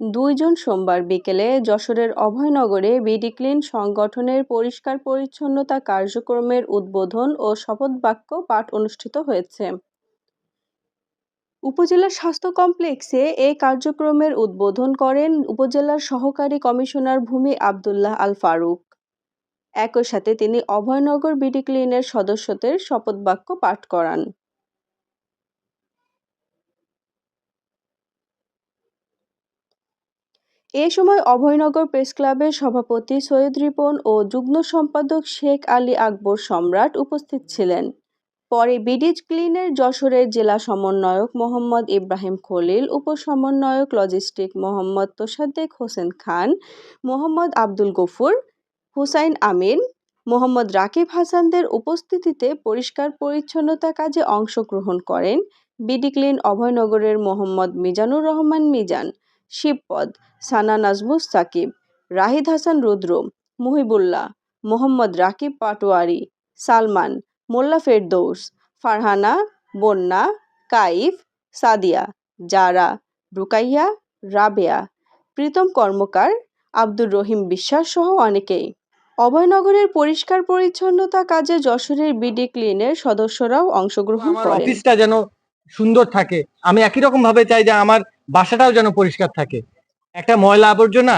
দুইজন সোমবার বিকেলে যশোরের অভয়নগরে বিডিক্লিন সংগঠনের পরিষ্কার পরিচ্ছন্নতা কার্যক্রমের উদ্বোধন ও শপথবাক্য পাঠ অনুষ্ঠিত হয়েছে। উপজেলা স্বাস্থ্য কমপ্লেক্সে এ কার্যক্রমের উদ্বোধন করেন উপজেলার সহকারী কমিশনার ভূমি আবদুল্লাহ আল ফারুক। একই সাথে তিনি অভয়নগর বিডি ক্লিনের সদস্যদের শপথবাক্য পাঠ করান। এ সময় অভয়নগর প্রেসক্লাবের সভাপতি সৈয়দ রিপন ও যুগ্ম সম্পাদক শেখ আলী আকবর সম্রাট উপস্থিত ছিলেন। পরে বিডিজ ক্লিনের যশোরের জেলা সমন্বয়ক মোহাম্মদ ইব্রাহিম খলিল, উপসমন্বয়ক লজিস্টিক মোহাম্মদ তোশাদ্দেক হোসেন খান, মোহাম্মদ আব্দুল গফুর, হুসাইন আমিন, মোহাম্মদ রাকিব হাসানদের উপস্থিতিতে পরিষ্কার পরিচ্ছন্নতা কাজে অংশগ্রহণ করেন বিডি ক্লিন অভয়নগরের মোহাম্মদ মিজানুর রহমান মিজান। শিবপদ সানা নাজমুস সাকিব রাহিদ হাসান রুদ্র মুহিবুল্লাহ মোহাম্মদ রাকিব পাটোয়ারি সালমান মোল্লা ফেরদৌস ফারহানা বন্যা কাইফ সাদিয়া জারা রুকাইয়া রাবেয়া প্রীতম কর্মকার আব্দুর রহিম বিশ্বাস সহ অনেকেই। অভয়নগরের পরিষ্কার পরিচ্ছন্নতা কাজে যশোরের বিডি ক্লিনের সদস্যরাও অংশগ্রহণ করেন। অফিসটা যেন সুন্দর থাকে। আমি একই রকম ভাবে চাই যে আমার বাসাটাও যেন পরিষ্কার থাকে। একটা ময়লা আবর্জনা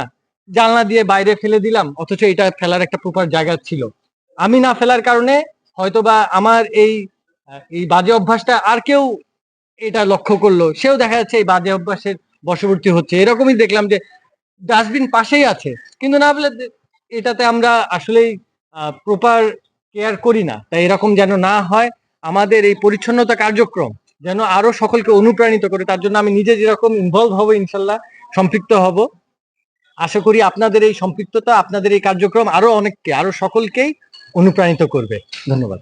জানলা দিয়ে বাইরে ফেলে দিলাম, অথচ এটা ফেলার একটা প্রপার জায়গা ছিল। আমি না ফেলার কারণে হয়তোবা আমার এই এই বাজে অভ্যাসটা আর কেউ এটা লক্ষ্য করল। সেও দেখা যাচ্ছে এই বাজে অভ্যাসের বশবর্তী হচ্ছে। এরকমই দেখলাম যে ডাস্টবিন পাশেই আছে। কিন্তু না বলে এটাতে আমরা আসলেই প্রপার কেয়ার করি না। তাই এরকম যেন না হয়, আমাদের এই পরিচ্ছন্নতা কার্যক্রম যেন আরও সকলকে অনুপ্রাণিত করে। তার জন্য আমি নিজে যেরকম ইনভলভ হব, ইনশাল্লাহ সম্পৃক্ত হব। আশা করি আপনাদের এই সম্পৃক্ততা, আপনাদের এই কার্যক্রম আরও অনেককে, আরও সকলকেই অনুপ্রাণিত করবে। ধন্যবাদ।